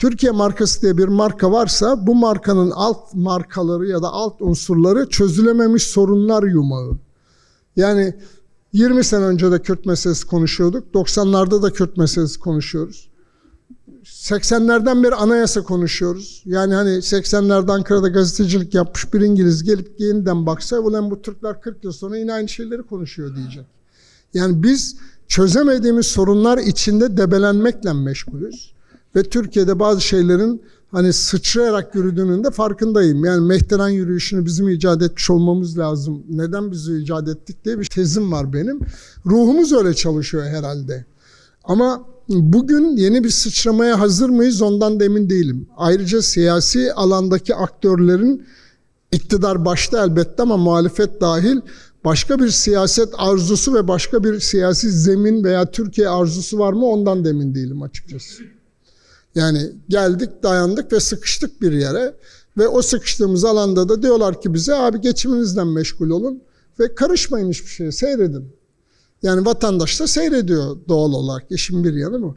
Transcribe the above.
Türkiye markası diye bir marka varsa bu markanın alt markaları ya da alt unsurları çözülememiş sorunlar yumağı. Yani 20 sene önce de Kürt meselesi konuşuyorduk. 90'larda da Kürt meselesi konuşuyoruz. 80'lerden beri anayasa konuşuyoruz. Yani hani 80'lerde Ankara'da gazetecilik yapmış bir İngiliz gelip yeniden baksa ulan bu Türkler 40 yıl sonra yine aynı şeyleri konuşuyor diyecek. Yani biz çözemediğimiz sorunlar içinde debelenmekle meşgulüz. Ve Türkiye'de bazı şeylerin hani sıçrayarak yürüdüğünün de farkındayım. Yani Mehteran yürüyüşünü bizim icat etmiş olmamız lazım. Neden biz icat ettik diye bir tezim var benim. Ruhumuz öyle çalışıyor herhalde. Ama bugün yeni bir sıçramaya hazır mıyız ondan da emin değilim. Ayrıca siyasi alandaki aktörlerin iktidar başta elbette ama muhalefet dahil başka bir siyaset arzusu ve başka bir siyasi zemin veya Türkiye arzusu var mı ondan da emin değilim açıkçası. Yani geldik dayandık ve sıkıştık bir yere ve o sıkıştığımız alanda da diyorlar ki bize abi geçiminizden meşgul olun ve karışmayın hiçbir şeye seyredin. Yani vatandaş da seyrediyor doğal olarak işin bir yanı bu.